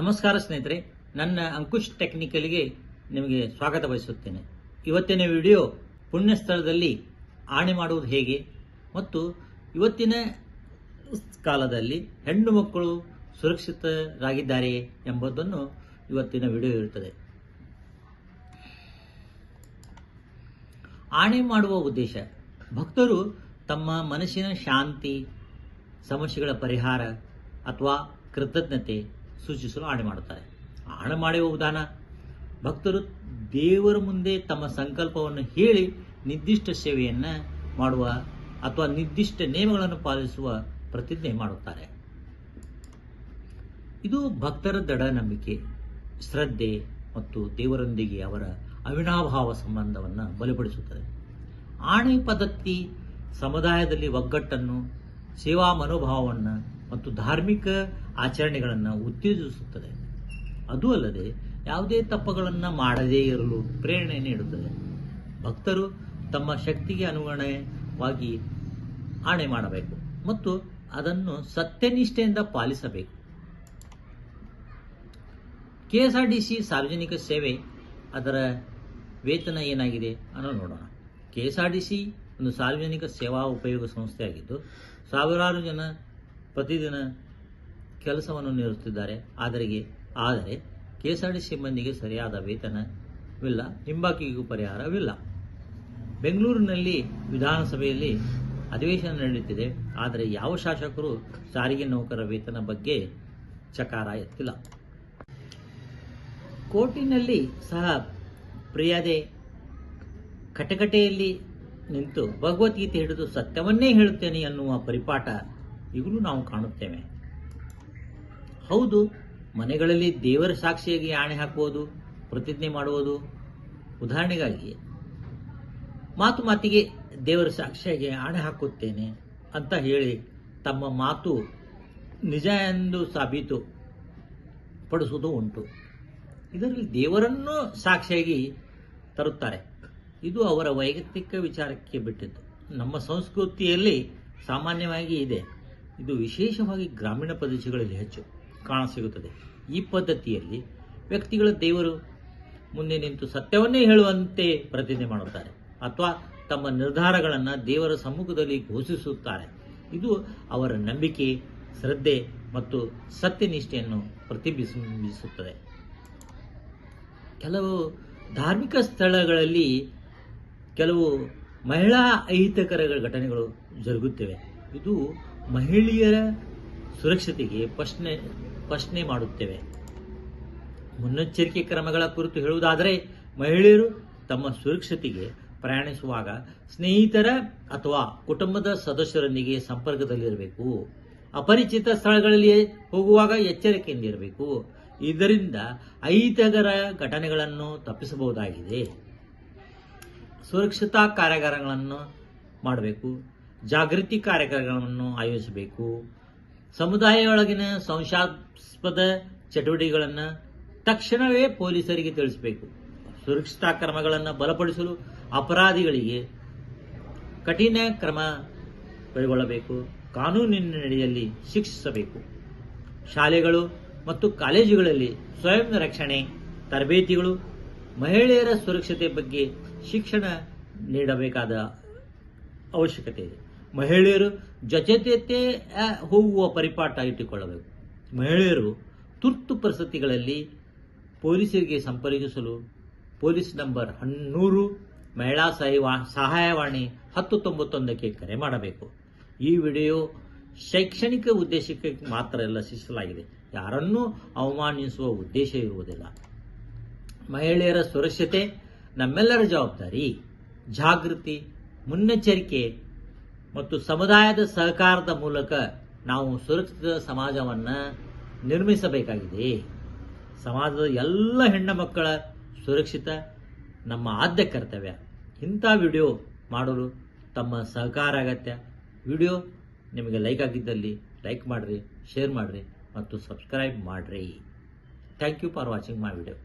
ನಮಸ್ಕಾರ ಸ್ನೇಹಿತರೆ, ನನ್ನ ಅಂಕುಶ್ ಟೆಕ್ನಿಕಲ್ಗೆ ನಿಮಗೆ ಸ್ವಾಗತ ಬಯಸುತ್ತೇನೆ. ಇವತ್ತಿನ ವಿಡಿಯೋ ಪುಣ್ಯ ಸ್ಥಳದಲ್ಲಿ ಆಣೆ ಮಾಡುವುದು ಹೇಗೆ ಮತ್ತು ಇವತ್ತಿನ ಕಾಲದಲ್ಲಿ ಹೆಣ್ಣು ಮಕ್ಕಳು ಸುರಕ್ಷಿತರಾಗಿದ್ದಾರೆಯೇ ಎಂಬುದನ್ನು ಇವತ್ತಿನ ವಿಡಿಯೋ ಇರುತ್ತದೆ ಆಣೆ ಮಾಡುವ ಉದ್ದೇಶ, ಭಕ್ತರು ತಮ್ಮ ಮನಸ್ಸಿನ ಶಾಂತಿ, ಸಮಸ್ಯೆಗಳ ಪರಿಹಾರ ಅಥವಾ ಕೃತಜ್ಞತೆ ಸೂಚಿಸಲು ಆಣೆ ಮಾಡುತ್ತಾರೆ. ಆಣೆ ಮಾಡುವ ವಿಧಾನ, ಭಕ್ತರು ದೇವರ ಮುಂದೆ ತಮ್ಮ ಸಂಕಲ್ಪವನ್ನು ಹೇಳಿ ನಿರ್ದಿಷ್ಟ ಸೇವೆಯನ್ನು ಮಾಡುವ ಅಥವಾ ನಿರ್ದಿಷ್ಟ ನಿಯಮಗಳನ್ನು ಪಾಲಿಸುವ ಪ್ರತಿಜ್ಞೆ ಮಾಡುತ್ತಾರೆ. ಇದು ಭಕ್ತರ ದೃಢ ನಂಬಿಕೆ, ಶ್ರದ್ಧೆ ಮತ್ತು ದೇವರೊಂದಿಗೆ ಅವರ ಅವಿನಾಭಾವ ಸಂಬಂಧವನ್ನು ಬಲಪಡಿಸುತ್ತದೆ. ಆಣೆ ಪದ್ಧತಿ ಸಮುದಾಯದಲ್ಲಿ ಒಗ್ಗಟ್ಟನ್ನು, ಸೇವಾ ಮನೋಭಾವವನ್ನು ಮತ್ತು ಧಾರ್ಮಿಕ ಆಚರಣೆಗಳನ್ನು ಉತ್ತೇಜಿಸುತ್ತದೆ. ಅದು ಅಲ್ಲದೆ ಯಾವುದೇ ತಪ್ಪುಗಳನ್ನು ಮಾಡದೇ ಇರಲು ಪ್ರೇರಣೆ ನೀಡುತ್ತದೆ. ಭಕ್ತರು ತಮ್ಮ ಶಕ್ತಿಗೆ ಅನುಗುಣವಾಗಿ ಆಣೆ ಮಾಡಬೇಕು ಮತ್ತು ಅದನ್ನು ಸತ್ಯನಿಷ್ಠೆಯಿಂದ ಪಾಲಿಸಬೇಕು. ಕೆ ಟಿ ಸಿ ಸಾರ್ವಜನಿಕ ಸೇವೆ, ಅದರ ವೇತನ ಏನಾಗಿದೆ ಅನ್ನೋ ನೋಡೋಣ. ಕೆ ಟಿ ಸಿ ಒಂದು ಸಾರ್ವಜನಿಕ ಸೇವಾ ಉಪಯೋಗ ಸಂಸ್ಥೆಯಾಗಿದ್ದು, ಸಾವಿರಾರು ಜನ ಪ್ರತಿದಿನ ಕೆಲಸವನ್ನು ನೀಡುತ್ತಿದ್ದಾರೆ. ಆದರೆ ಆದರೆ ಕೆ ಟಿ ಸಿಬ್ಬಂದಿಗೆ ಸರಿಯಾದ ವೇತನವಿಲ್ಲ. ಹಿಂಬಾಕಿಗೂ ಪರಿಹಾರವಿಲ್ಲ. ಬೆಂಗಳೂರಿನಲ್ಲಿ ವಿಧಾನಸಭೆಯಲ್ಲಿ ಅಧಿವೇಶನ ನಡೆಯುತ್ತಿದೆ. ಆದರೆ ಯಾವ ಶಾಸಕರು ಸಾರಿಗೆ ನೌಕರರ ವೇತನ ಬಗ್ಗೆ ಚಕಾರ ಎತ್ತಿಲ್ಲ. ಕೋರ್ಟಿನಲ್ಲಿ ಸಹ ಪ್ರಿಯದೆ ಕಟಕಟೆಯಲ್ಲಿ ನಿಂತು ಭಗವದ್ಗೀತೆ ಹಿಡಿದು ಸತ್ಯವನ್ನೇ ಹೇಳುತ್ತೇನೆ ಎನ್ನುವ ಪರಿಪಾಠ ಈಗಲೂ ನಾವು ಕಾಣುತ್ತೇವೆ. ಹೌದು, ಮನೆಗಳಲ್ಲಿ ದೇವರ ಸಾಕ್ಷಿಯಾಗಿ ಆಣೆ ಹಾಕುವುದು, ಪ್ರತಿಜ್ಞೆ ಮಾಡುವುದು ಉದಾಹರಣೆಗಾಗಿ, ಮಾತು ಮಾತಿಗೆ ದೇವರ ಸಾಕ್ಷಿಯಾಗಿ ಆಣೆ ಹಾಕುತ್ತೇನೆ ಅಂತ ಹೇಳಿ ತಮ್ಮ ಮಾತು ನಿಜ ಎಂದು ಸಾಬೀತು ಪಡಿಸುವುದು ಉಂಟು. ಇದರಲ್ಲಿ ದೇವರನ್ನು ಸಾಕ್ಷಿಯಾಗಿ ತರುತ್ತಾರೆ. ಇದು ಅವರ ವೈಯಕ್ತಿಕ ವಿಚಾರಕ್ಕೆ ಬಿಟ್ಟಿದ್ದು. ನಮ್ಮ ಸಂಸ್ಕೃತಿಯಲ್ಲಿ ಸಾಮಾನ್ಯವಾಗಿ ಇದೆ. ಇದು ವಿಶೇಷವಾಗಿ ಗ್ರಾಮೀಣ ಪ್ರದೇಶಗಳಲ್ಲಿ ಹೆಚ್ಚು. ಕಾಣಸಿಗುತ್ತದೆ. ಈ ಪದ್ಧತಿಯಲ್ಲಿ ವ್ಯಕ್ತಿಗಳ ದೇವರು ಮುಂದೆ ನಿಂತು ಸತ್ಯವನ್ನೇ ಹೇಳುವಂತೆ ಪ್ರತಿಜ್ಞೆ ಮಾಡುತ್ತಾರೆ ಅಥವಾ ತಮ್ಮ ನಿರ್ಧಾರಗಳನ್ನು ದೇವರ ಸಮ್ಮುಖದಲ್ಲಿ ಘೋಷಿಸುತ್ತಾರೆ. ಇದು ಅವರ ನಂಬಿಕೆ, ಶ್ರದ್ಧೆ ಮತ್ತು ಸತ್ಯನಿಷ್ಠೆಯನ್ನು ಪ್ರತಿಬಿಂಬಿಸುತ್ತದೆ. ಕೆಲವು ಧಾರ್ಮಿಕ ಸ್ಥಳಗಳಲ್ಲಿ ಕೆಲವು ಮಹಿಳಾ ಅಹಿತಕರ ಘಟನೆಗಳು ಜರುಗುತ್ತಿವೆ. ಇದು ಮಹಿಳೆಯರ ಸುರಕ್ಷತೆಗೆ ಪ್ರಶ್ನೆ ಪ್ರಶ್ನೆ ಮಾಡುತ್ತೇವೆ. ಮುನ್ನೆಚ್ಚರಿಕೆ ಕ್ರಮಗಳ ಕುರಿತು ಹೇಳುವುದಾದರೆ, ಮಹಿಳೆಯರು ತಮ್ಮ ಸುರಕ್ಷತೆಗೆ ಪ್ರಯಾಣಿಸುವಾಗ ಸ್ನೇಹಿತರ ಅಥವಾ ಕುಟುಂಬದ ಸದಸ್ಯರೊಂದಿಗೆ ಸಂಪರ್ಕದಲ್ಲಿರಬೇಕು. ಅಪರಿಚಿತ ಸ್ಥಳಗಳಲ್ಲಿ ಹೋಗುವಾಗ ಎಚ್ಚರಿಕೆಯಿಂದ ಇರಬೇಕು ಇದರಿಂದ ಅಹಿತಕರ ಘಟನೆಗಳನ್ನು ತಪ್ಪಿಸಬಹುದಾಗಿದೆ. ಸುರಕ್ಷತಾ ಕಾರ್ಯಾಗಾರಗಳನ್ನು ಮಾಡಬೇಕು. ಜಾಗೃತಿ ಕಾರ್ಯಕ್ರಮಗಳನ್ನು ಆಯೋಜಿಸಬೇಕು. ಸಮುದಾಯದೊಳಗಿನ ಸಂಶಾಸ್ಪದ ಚಟುವಟಿಕೆಗಳನ್ನು ತಕ್ಷಣವೇ ಪೊಲೀಸರಿಗೆ ತಿಳಿಸಬೇಕು. ಸುರಕ್ಷತಾ ಕ್ರಮಗಳನ್ನು ಬಲಪಡಿಸಲು ಅಪರಾಧಿಗಳಿಗೆ ಕಠಿಣ ಕ್ರಮ ಕೈಗೊಳ್ಳಬೇಕು. ಕಾನೂನಿನಡಿಯಲ್ಲಿ ಶಿಕ್ಷಿಸಬೇಕು. ಶಾಲೆಗಳು ಮತ್ತು ಕಾಲೇಜುಗಳಲ್ಲಿ ಸ್ವಯಂ ರಕ್ಷಣೆ, ತರಬೇತಿಗಳು, ಮಹಿಳೆಯರ ಸುರಕ್ಷತೆ ಬಗ್ಗೆ ಶಿಕ್ಷಣ ನೀಡಬೇಕಾದ ಅವಶ್ಯಕತೆ ಇದೆ. ಮಹಿಳೆಯರು ಜೊತೆತೆ ಹೋಗುವ ಪರಿಪಾಠ ಇಟ್ಟುಕೊಳ್ಳಬೇಕು. ಮಹಿಳೆಯರು ತುರ್ತು ಪರಿಸ್ಥಿತಿಗಳಲ್ಲಿ ಪೊಲೀಸರಿಗೆ ಸಂಪರ್ಕಿಸಲು, ಪೊಲೀಸ್ ನಂಬರ್ ಹನ್ನೂರು, ಮಹಿಳಾ ಸಹಿವಾ ಸಹಾಯವಾಣಿ ಹತ್ತು ತೊಂಬತ್ತೊಂದಕ್ಕೆ ಕರೆ ಮಾಡಬೇಕು. ಈ ವಿಡಿಯೋ ಶೈಕ್ಷಣಿಕ ಉದ್ದೇಶಕ್ಕೆ ಮಾತ್ರ ಎಲ್ಲ ಶಿಸಲಾಗಿದೆ ಯಾರನ್ನೂ ಅವಮಾನಿಸುವ ಉದ್ದೇಶ ಇರುವುದಿಲ್ಲ. ಮಹಿಳೆಯರ ಸುರಕ್ಷತೆ, ನಮ್ಮೆಲ್ಲರ ಜವಾಬ್ದಾರಿ, ಜಾಗೃತಿ, ಮುನ್ನೆಚ್ಚರಿಕೆ ಮತ್ತು ಸಮುದಾಯದ ಸಹಕಾರದ ಮೂಲಕ ನಾವು ಸುರಕ್ಷಿತ ಸಮಾಜವನ್ನು ನಿರ್ಮಿಸಬೇಕಾಗಿದೆ. ಸಮಾಜದ ಎಲ್ಲ ಹೆಣ್ಣು ಮಕ್ಕಳ ಸುರಕ್ಷಿತ ನಮ್ಮ ಆದ್ಯ ಕರ್ತವ್ಯ. ಇಂಥ ವಿಡಿಯೋ ಮಾಡಲು ತಮ್ಮ ಸಹಕಾರ ಅಗತ್ಯ. ವಿಡಿಯೋ ನಿಮಗೆ ಲೈಕ್ ಆಗಿದ್ದಲ್ಲಿ ಲೈಕ್ ಮಾಡಿರಿ, ಶೇರ್ ಮಾಡಿರಿ ಮತ್ತು ಸಬ್ಸ್ಕ್ರೈಬ್ ಮಾಡಿರಿ. Thank you for watching my video.